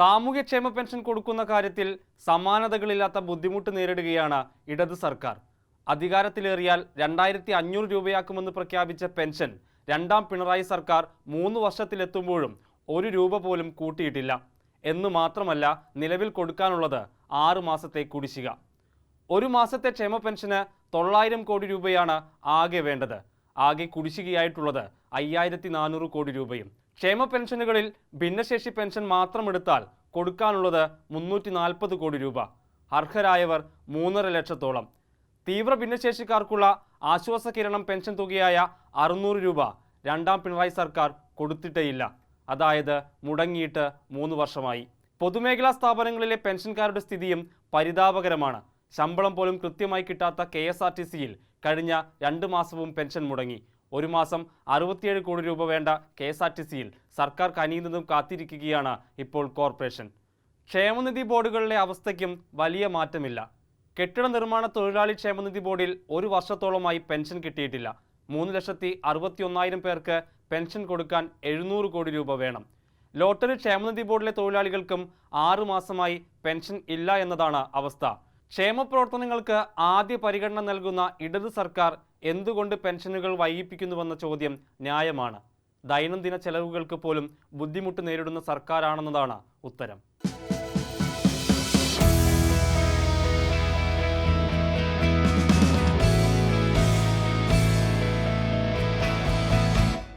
സാമൂഹ്യക്ഷേമ പെൻഷൻ കൊടുക്കുന്ന കാര്യത്തിൽ സമാനതകളില്ലാത്ത ബുദ്ധിമുട്ട് നേരിടുകയാണ് ഇടത് സർക്കാർ. അധികാരത്തിലേറിയാൽ രണ്ടായിരത്തി അഞ്ഞൂറ് രൂപയാക്കുമെന്ന് പ്രഖ്യാപിച്ച പെൻഷൻ രണ്ടാം പിണറായി സർക്കാർ മൂന്ന് വർഷത്തിലെത്തുമ്പോഴും ഒരു രൂപ പോലും കൂട്ടിയിട്ടില്ല. എന്നു മാത്രമല്ല നിലവിൽ കൊടുക്കാനുള്ളത് ആറ് മാസത്തെ കുടിശ്ശിക. ഒരു മാസത്തെ ക്ഷേമ പെൻഷന് തൊള്ളായിരം കോടി രൂപയാണ് ആകെ വേണ്ടത്. ആകെ കുടിശ്ശികയായിട്ടുള്ളത് അയ്യായിരത്തി നാനൂറ് കോടി രൂപയും ക്ഷേമ പെൻഷനുകളിൽ ഭിന്നശേഷി പെൻഷൻ മാത്രം എടുത്താൽ കൊടുക്കാനുള്ളത് മുന്നൂറ്റി നാൽപ്പത് കോടി രൂപ. അർഹരായവർ മൂന്നര ലക്ഷത്തോളം. തീവ്ര ഭിന്നശേഷിക്കാർക്കുള്ള ആശ്വാസ കിരണം പെൻഷൻ തുകയായ അറുന്നൂറ് രൂപ രണ്ടാം പിണറായി സർക്കാർ കൊടുത്തിട്ടേയില്ല. അതായത് മുടങ്ങിയിട്ട് മൂന്ന് വർഷമായി. പൊതുമേഖലാ സ്ഥാപനങ്ങളിലെ പെൻഷൻകാരുടെ സ്ഥിതിയും പരിതാപകരമാണ്. ശമ്പളം പോലും കൃത്യമായി കിട്ടാത്ത കെ കഴിഞ്ഞ രണ്ട് മാസവും പെൻഷൻ മുടങ്ങി. ഒരു മാസം അറുപത്തിയേഴ് കോടി രൂപ വേണ്ട കെ എസ് ആർ ടി സിയിൽ സർക്കാർ കനിയുന്നതും കാത്തിരിക്കുകയാണ് ഇപ്പോൾ കോർപ്പറേഷൻ. ക്ഷേമനിധി ബോർഡുകളിലെ അവസ്ഥയ്ക്കും വലിയ മാറ്റമില്ല. കെട്ടിട നിർമ്മാണ തൊഴിലാളി ക്ഷേമനിധി ബോർഡിൽ ഒരു വർഷത്തോളമായി പെൻഷൻ കിട്ടിയിട്ടില്ല. മൂന്ന് ലക്ഷത്തി അറുപത്തി ഒന്നായിരം പേർക്ക് പെൻഷൻ കൊടുക്കാൻ എഴുന്നൂറ് കോടി രൂപ വേണം. ലോട്ടറി ക്ഷേമനിധി ബോർഡിലെ തൊഴിലാളികൾക്കും ആറു മാസമായി പെൻഷൻ ഇല്ല എന്നതാണ് അവസ്ഥ. ക്ഷേമ പ്രവർത്തനങ്ങൾക്ക് ആദ്യ പരിഗണന നൽകുന്ന ഇടത് സർക്കാർ എന്തുകൊണ്ട് പെൻഷനുകൾ വൈകിപ്പിക്കുന്നുവെന്ന ചോദ്യം ന്യായമാണ്. ദൈനംദിന ചെലവുകൾക്ക് പോലും ബുദ്ധിമുട്ട് നേരിടുന്ന സർക്കാരാണെന്നതാണ് ഉത്തരം.